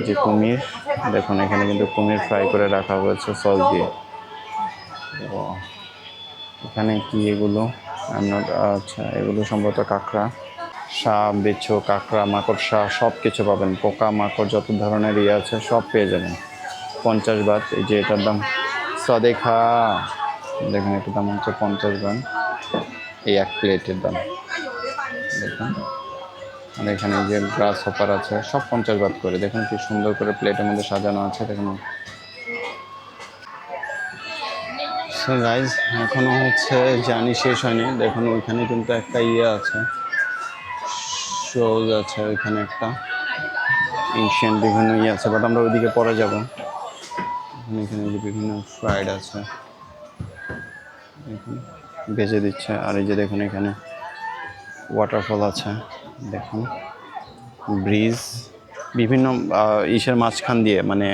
যে কুমির, দেখুন, এখানে কিন্তু কুমির ফ্রাই করে রাখা হয়েছে সস দিয়ে। এখানে কি এগুলো? Not- আচ্ছা এগুলো সম্ভবত কাঁকড়া, সাপ, বিচ্ছু, কাঁকড়া, মাকড় মাকড়সা সব কিছু পাবেন। পোকা, মাকড়, যত ধরনের ইয়ে আছে, সব পেয়ে যাবেন। পঞ্চাশ বাত এই যে এটার দাম, সদেখা। দেখুন, এটার দাম হচ্ছে পঞ্চাশ বান এই এক প্লেটের দাম। দেখুন। আর এখানে যে গ্রাস হপার আছে, সব পঞ্চাশ বাদ করে। দেখুন কি সুন্দর করে প্লেটের মধ্যে সাজানো আছে, দেখুন। সো হচ্ছে জানি শেষ হয়নি। দেখুন, ওইখানে কিন্তু একটা ইয়ে আছে। শোজ আছে ওইখানে একটা। এনশিয়ান বিভিন্ন ইয়ে আছে বাট আমরা ওইদিকে পরে যাব। এখানে যে বিভিন্ন ফ্রাইড আছে। ভেজে দিচ্ছে। আর এই যে দেখুন, এখানে ওয়াটারফল আছে। দেখুন, ব্রিজ, বিভিন্ন ইসের মাঝখান দিয়ে মানে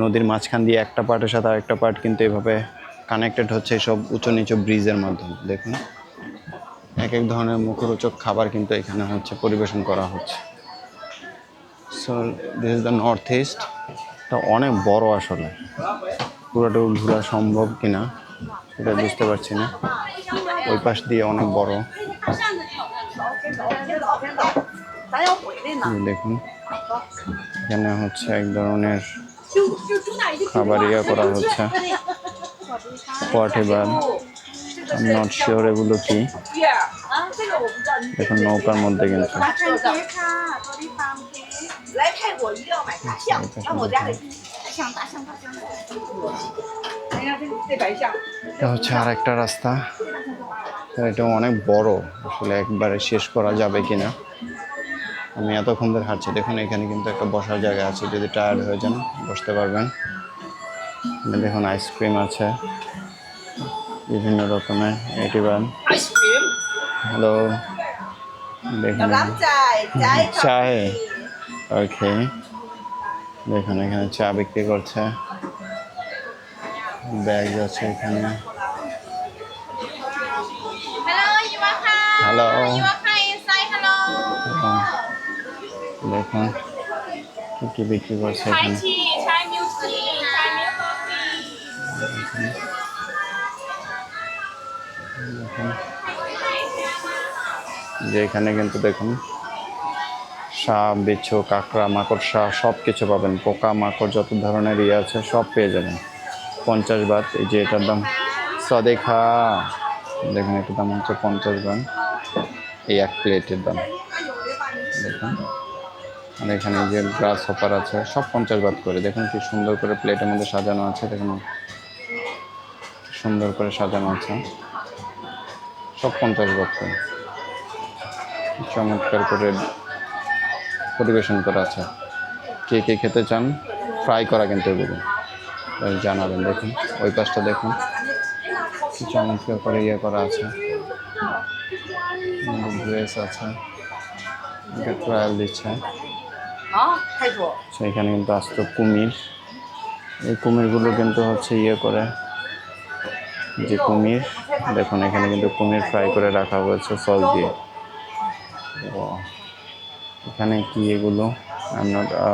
নদীর মাঝখান দিয়ে একটা পার্টের সাথে আরেকটা পার্ট কিন্তু এভাবে কানেক্টেড হচ্ছে সব উঁচু নিচু ব্রিজের মাধ্যমে, দেখুন। এক এক ধরনের মুখরোচক খাবার কিন্তু এখানে হচ্ছে পরিবেশন করা হচ্ছে। So this is the north east তা অনেক বড় আসলে। পুরোটা ঘোরা সম্ভব কিনা, সেটা বুঝতে পারছি না। ওই পাশ দিয়ে অনেক বড়। দেখুন, এখানে হচ্ছে এক ধরনের খাবার ইয়ে করা হচ্ছে। পটেবার নট শিওর এগুলো কি। দেখুন, নৌকার মধ্যে কিন্তু। এটা হচ্ছে আর একটা রাস্তা। এটা অনেক বড়। আসলে একবারে শেষ করা যাবে কিনা? আমি এতক্ষণ ধরে হাঁটছি। দেখুন এখানে কিন্তু একটা বসার জায়গা আছে। যদি টায়ার্ড হয়ে যান বসতে পারবেন। দেখুন আইসক্রিম আছে। বিভিন্ন রকমের এটিবান আইসক্রিম হ্যালো দেখুন। চায় ওকে দেখুন এখানে চা বিক্রি করছে। ব্যাগ আছে এখানে। Hello. দেখুন কি কি বিক্রি করছে এখানে. দেখুন যে এখানে কিন্তু দেখুন সাপ বিচ্ছু কাঁকড়া মাকড়সা সব কিছু পাবেন। পোকা মাকড় যত ধরনের ইয়ে আছে সব পেয়ে যাবেন। পঞ্চাশ বাত এই যে এটার দাম। সদেখা। দেখুন এটার দাম হচ্ছে পঞ্চাশ বান এই এক প্লেটের দাম। দেখুন। আর এখানে যে গ্রাস হপার আছে, সব পঞ্চাশ বাদ করে। দেখুন কি সুন্দর করে প্লেটের মধ্যে সাজানো আছে, দেখুন। সুন্দর করে সাজানো আছে। সব পঞ্চাশ বাদ করে। চমৎকার করে পরিবেশন করা আছে। কে কে খেতে চান ফ্রাই করা কিন্তু এগুলো। জানাবেন, দেখুন। ওই পাশটা দেখুন। কি চমৎকার করে ইয়ে করা আছে। ড্রেস আছে। এটা ট্রায়াল দিচ্ছে। হ্যাঁ, সেখানে কিন্তু আসতো কুমির। এই কুমিরগুলো কিন্তু হচ্ছে ইয়ে করে। যে কুমির দেখুন এখানে কিন্তু কুমির ফ্রাই করে রাখা হয়েছে সস দিয়ে। ও এখানে কি এগুলো?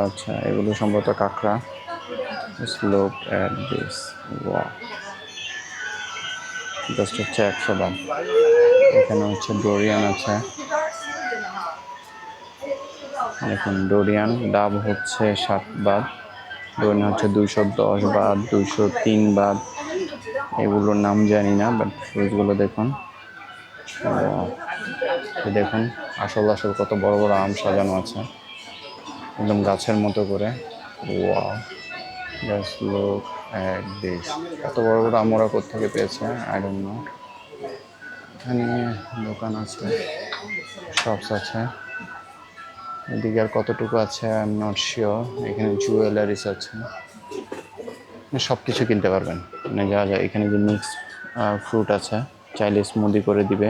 আচ্ছা এগুলো সম্ভবত কাঁকড়া। স্লোপ অ্যাট দিস ওয়া জাস্ট হচ্ছে একশো দাম এখানে হচ্ছে ডোরিয়ান আছে। দেখুন, ডোরিয়ান ডাব হচ্ছে সাত বাদ ডোরিয়ান হচ্ছে দুইশো দশ বাদ দুইশো তিন বাদ এগুলোর নাম জানি না বাট ফ্রুটসগুলো দেখুন. দেখুন, আসল আসল কত বড় বড় আম সাজানো আছে। একদম গাছের মতো করে। Wow, just look at this এত বড় বড় আম ওরা কোথেকে পেয়েছে? আই ডোন্ট নো এখানে দোকান আছে শপস আছে। এদিকে আর কতটুকু আছে আই এম নট শিওর এখানে জুয়েলারিস আছে। সব কিছু কিনতে পারবেন। মানে যা যা এখানে যে মিক্স ফ্রুট আছে চাইলে স্মুদি করে দিবে।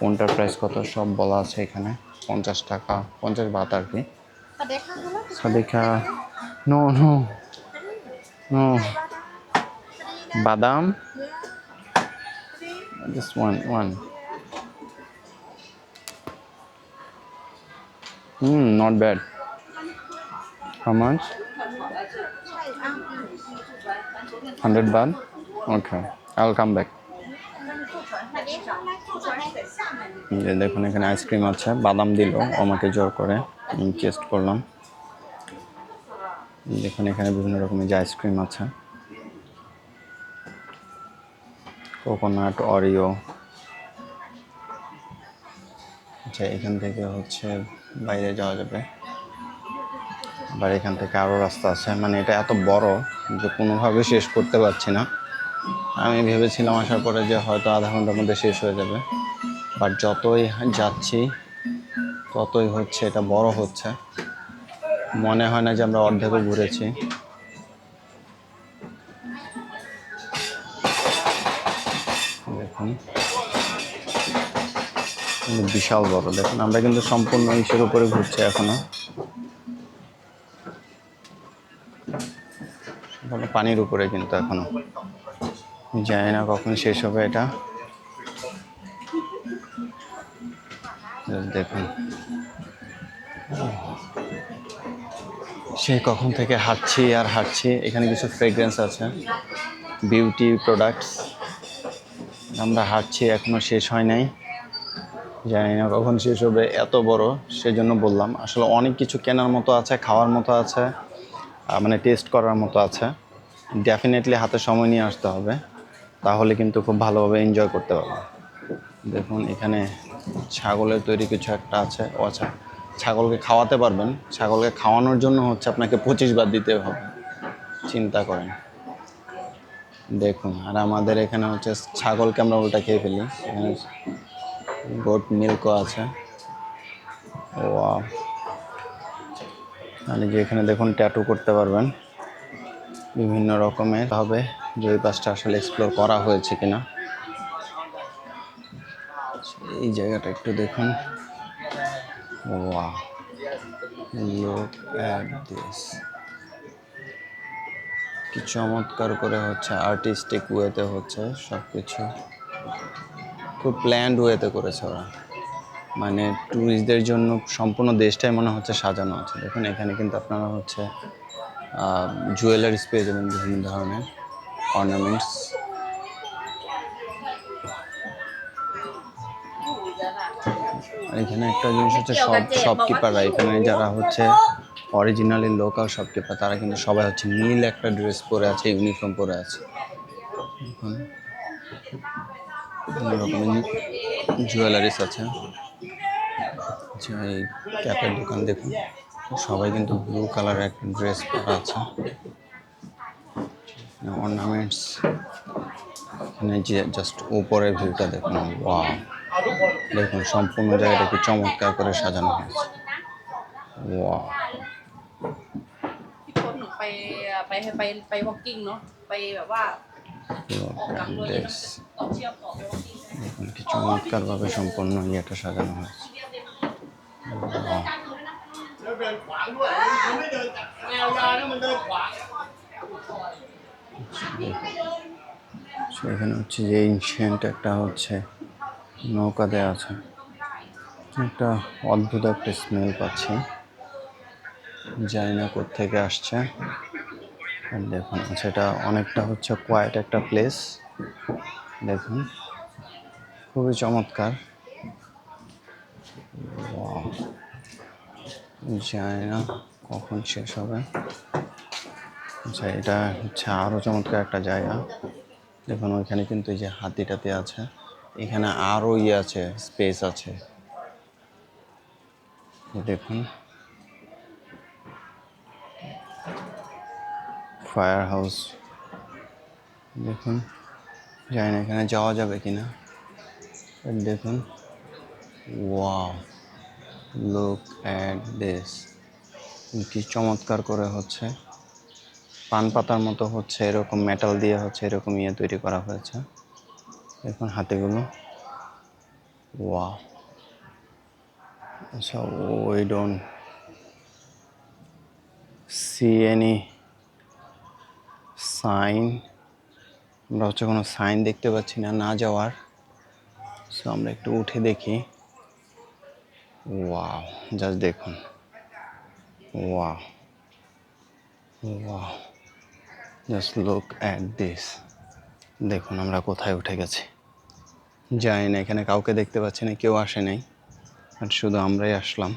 কোনটার প্রাইস কত সব বলা আছে এখানে। পঞ্চাশ টাকা পঞ্চাশ বাত আর কি। সাদিকা নো নো নো বাদাম just one one hmm not bad much? 100 baht? Okay. I'll come back. এই যে দেখুন, এখানে আইসক্রিম আছে বাদাম দিল আমাকে জোর করে টেস্ট করলাম দেখুন, এখানে বিভিন্ন রকমের যে আইসক্রিম আছে কোকোনাট, অরিও। আচ্ছা এখান থেকে হচ্ছে বাইরে যাওয়া যাবে। আবার এখান থেকে আরও রাস্তা আছে। মানে এটা এত বড় যে কোনোভাবে শেষ করতে পারছি না। আমি ভেবেছিলাম আসার পরে যে হয়তো আধা ঘণ্টার মধ্যে শেষ হয়ে যাবে। বাট যতই যাচ্ছি, ততই হচ্ছে এটা বড় হচ্ছে। মনে হয় না যে আমরা অর্ধেকও ঘুরেছি। বিশাল বড়। দেখুন, আমরা কিন্তু সম্পূর্ণ ইসের উপরে ঘুরছি এখনও। পানির উপরে কিন্তু এখনও। জানি না কখন শেষ হবে এটা। দেখুন। সেই কখন থেকে হাঁটছি আর হাঁটছি। এখানে কিছু ফ্রেগ্রেন্স আছে। বিউটি প্রোডাক্টস আমরা হাঁটছি, এখনও শেষ হয় নাই। জানি না কখন শেষ হবে, এত বড়, সেজন্য বললাম। আসলে অনেক কিছু কেনার মতো আছে, খাওয়ার মতো আছে মানে টেস্ট করার মতো আছে। ডেফিনেটলি হাতে সময় নিয়ে আসতে হবে, তাহলে কিন্তু খুব ভালোভাবে এনজয় করতে পারব। দেখুন, এখানে ছাগলের তৈরি কিছু একটা আছে, ও আচ্ছা ছাগলকে খাওয়াতে পারবেন। ছাগলকে খাওয়ানোর জন্য হচ্ছে আপনাকে পঁচিশ বার দিতে হবে, চিন্তা করেন। দেখুন, আর আমাদের এখানে হচ্ছে ছাগলকে আমরা উল্টা খেয়ে ফেলি। এখানে গোট মিল্কও আছে। ও এই যে এখানে দেখুন ট্যাটু করতে পারবেন। বিভিন্ন রকমের হবে যে ওই পাশটা আসলে এক্সপ্লোর করা হয়েছে কিনা। এই জায়গাটা একটু দেখুন। ওয়া কি চমৎকার করে হচ্ছে আর্টিস্টিক ওয়েতে হচ্ছে সব কিছু খুব প্ল্যান্ড ওয়েতে করেছে ওরা। মানে ট্যুরিস্টদের জন্য সম্পূর্ণ দেশটাই মনে হচ্ছে সাজানো আছে। দেখুন এখানে কিন্তু আপনারা হচ্ছে জুয়েলারিস পেয়ে যাবেন বিভিন্ন ধরনের অর্নামেন্টস এখানে একটা জিনিস হচ্ছে সব শপকিপাররা এখানে যারা হচ্ছে অরিজিনালি লোকাল শপকিপার তারা কিন্তু সবাই হচ্ছে নীল একটা ড্রেস পরে আছে ইউনিফর্ম পরে আছে। রকমের জুয়েলারিস আছে আচ্ছা এই ক্যাপের দোকান দেখুন সবাই কিন্তু ব্লু কালারের একটা ড্রেস পরা আছে অর্নামেন্টস এখানে যে জাস্ট উপরের ভিউটা দেখুন ওয়াও দেখুন সম্পূর্ণ জায়গাটা কি চমৎকার করে সাজানো হয়েছে ওয়াও พี่คนหนูไปไปไปไปวอล์กิ้งเนาะไปแบบว่า ডেস্ক দেখুন কি চমৎকারভাবে ইয়েটা সাজানো হয়েছে এখানে হচ্ছে যে ইনসেন্ট একটা হচ্ছে নৌকা দেওয়া আছে। একটা অদ্ভুত একটা স্মেল পাচ্ছি। জানি না কোথেকে আসছে। দেখুন এটা অনেকটা হচ্ছে কোয়াইট একটা প্লেস দেখুন, খুবই চমৎকার. জানি না কখন শেষ হবে। আচ্ছা এটা হচ্ছে আরও চমৎকার একটা জায়গা। দেখুন, ওইখানে কিন্তু এই যে হাতিটাতে আছে। এখানে আরও ইয়ে আছে স্পেস আছে। দেখুন। ফায়ার হাউস দেখুন, জানি না এখানে যাওয়া যাবে কি না দেখুন ওয়াও লুক অ্যাট দিস কি চমৎকার করে হচ্ছে। পান পাতার মতো হচ্ছে, এরকম মেটাল দিয়ে হচ্ছে, এরকম ইয়ে তৈরি করা হয়েছে। দেখুন হাতেগুলো। ওয়া আচ্ছা ওই ডোন্ট সি এনি সাইন। আমরা হচ্ছে কোনো সাইন দেখতে পাচ্ছি না না যাওয়ার। সো আমরা একটু উঠে দেখি। ওয়াও জাস্ট দেখুন। Wow Wow. Just look at this. দেখুন, আমরা কোথায় উঠে গেছি। যাই না, এখানে কাউকে দেখতে পাচ্ছি না, কেউ আসে নাই। আর শুধু আমরাই আসলাম।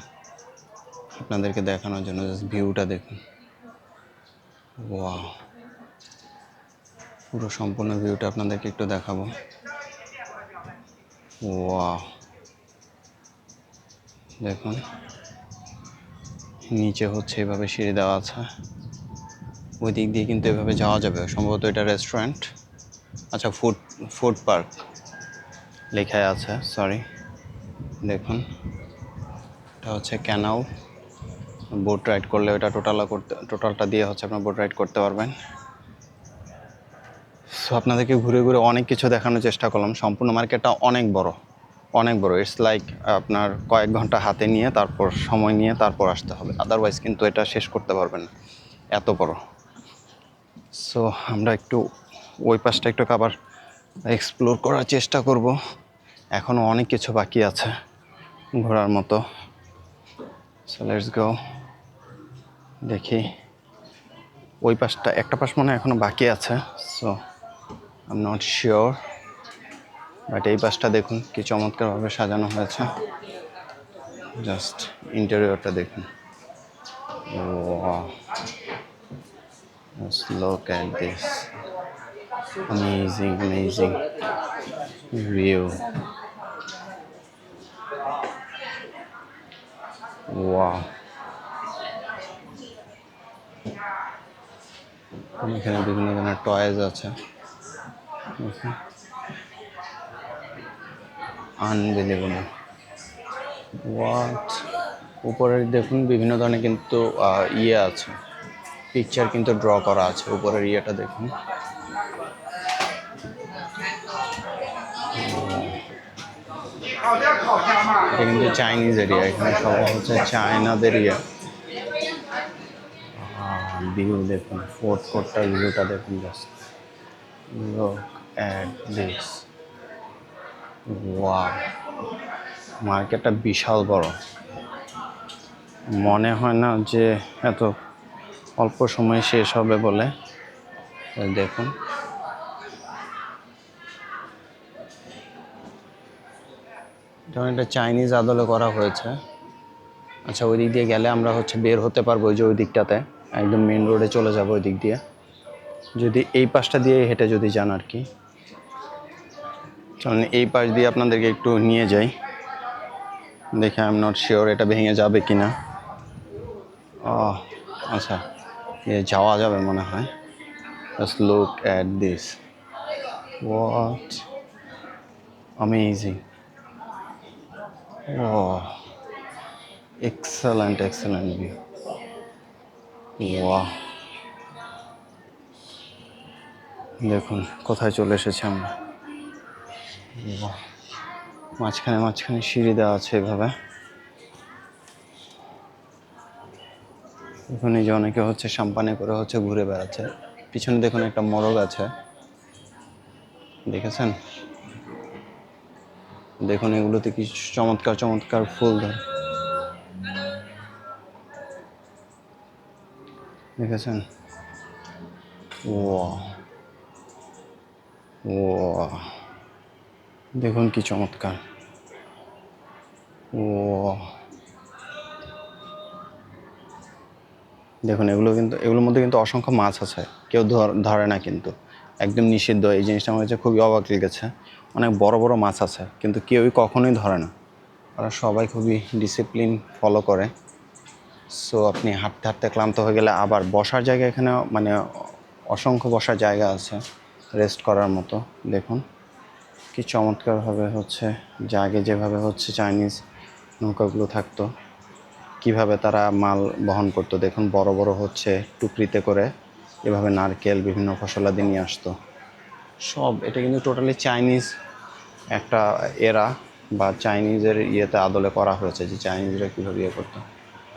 আপনাদেরকে দেখানোর জন্য জাস্ট ভিউটা দেখুন। ওয়াও পুরো সম্পূর্ণ ভিউটা আপনাদেরকে একটু দেখাবো। ওয়া দেখুন। নিচে হচ্ছে এভাবে সিঁড়ি দেওয়া আছে। ওই দিক দিয়ে কিন্তু এভাবে যাওয়া যাবে। সম্ভবত এটা রেস্টুরেন্ট আচ্ছা ফুড ফুড পার্ক লেখায় আছে সরি দেখুন। এটা হচ্ছে ক্যানাল বোট রাইড করলে ওটা টোটাল করতে টোটালটা দিয়ে হচ্ছে আপনার বোট রাইড করতে পারবেন। সো আপনাদেরকে ঘুরে ঘুরে অনেক কিছু দেখানোর চেষ্টা করলাম। সম্পূর্ণ মার্কেটটা অনেক বড়। অনেক বড়। ইটস লাইক আপনার কয়েক ঘণ্টা হাতে নিয়ে তারপর সময় নিয়ে তারপর আসতে হবে। আদারওয়াইজ কিন্তু এটা শেষ করতে পারবেন না। এত বড়। সো আমরা একটু ওই পাশটা একটু আবার এক্সপ্লোর করার চেষ্টা করব। এখনও অনেক কিছু বাকি আছে ঘোরার মতো। সো লেটস গো দেখি। ওই পাশটা, একটা পাশ মনে এখনও বাকি আছে। So I am not sure but এই পাশটা দেখুন, কি চমৎকারভাবে সাজানো হয়েছে। জাস্ট ইন্টেরিয়রটা দেখুন। Look at this. Amazing. এখানে বিভিন্ন ধরনের টয়েজ আছে। আনবিলিভেবল হোয়াট উপরে দেখুন বিভিন্ন ধরনের কিন্তু ইয়ে আছে। পিকচার কিন্তু ড্র করা আছে উপরের ইয়েটা দেখুন। এটা কিন্তু চাইনিজ এরিয়া এখানে সবাই হচ্ছে চায়নাদের ইয়ে। ভিউ দেখুন ফোর্থ কোর্টটার ভিউটা দেখুন জাস্ট অ্যাট দিস ওয়া মার্কেটটা বিশাল বড়। মনে হয় না যে এত অল্প সময়ে শেষ হবে বলে। দেখুন। যেমন এটা চাইনিজ আদলে করা হয়েছে। আচ্ছা ওই দিক দিয়ে গেলে আমরা হচ্ছে বের হতে পারব ওই যে ওই দিকটাতে। একদম মেন রোডে চলে যাব ওই দিক দিয়ে। যদি এই পাশটা দিয়ে হেঁটে যদি যান আর কি। চলেন, এই পাশ দিয়ে আপনাদেরকে একটু নিয়ে যাই। দেখে আই এম নট শিওর এটা ভেঙে যাবে কি না ও আচ্ছা এ যাওয়া যাবে মনে হয়। Just look at this what amazing O excellent excellent view ওয়া দেখুন, কোথায় চলে এসেছি আমরা। মাঝখানে মাঝখানে সিঁড়ি দেওয়া আছে এভাবে। এখানে যে অনেকে হচ্ছে সাম্পানে করে হচ্ছে ঘুরে বেড়াচ্ছে। পিছনে দেখুন একটা মোরগ আছে। দেখেছেন? দেখুন এগুলোতে কি চমৎকার চমৎকার ফুল ধরে। দেখেছেন? ও ও দেখুন কি চমৎকার। ও। দেখুন, এগুলো কিন্তু, এগুলোর মধ্যে কিন্তু অসংখ্য মাছ আছে। কেউ ধর- না কিন্তু। একদম নিষিদ্ধ। এই জিনিসটা আমার কাছে খুবই অবাক লেগেছে। অনেক বড় বড় মাছ আছে, কিন্তু কেউই কখনোই ধরে না। ওরা সবাই খুবই ডিসিপ্লিন ফলো করে। সো আপনি হাঁটতে হাঁটতে ক্লান্ত হয়ে গেলে আবার বসার জায়গা এখানে মানে অসংখ্য বসার জায়গা আছে। রেস্ট করার মতো, দেখুন। কি চমৎকারভাবে হচ্ছে, যে আগে যেভাবে হচ্ছে চাইনিজ নৌকাগুলো থাকতো, কীভাবে তারা মাল বহন করতো। দেখুন, বড় বড় হচ্ছে টুকরিতে করে এভাবে নারকেল, বিভিন্ন ফসলাদি নিয়ে আসতো। সব, এটা কিন্তু টোটালি চাইনিজ একটা এরা বা চাইনিজের ইয়েতে আদলে করা হয়েছে, যে চাইনিজরা কীভাবে ইয়ে করতো।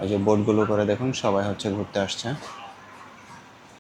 ওই যে বোটগুলো করে দেখুন, সবাই হচ্ছে ঘুরতে আসছে।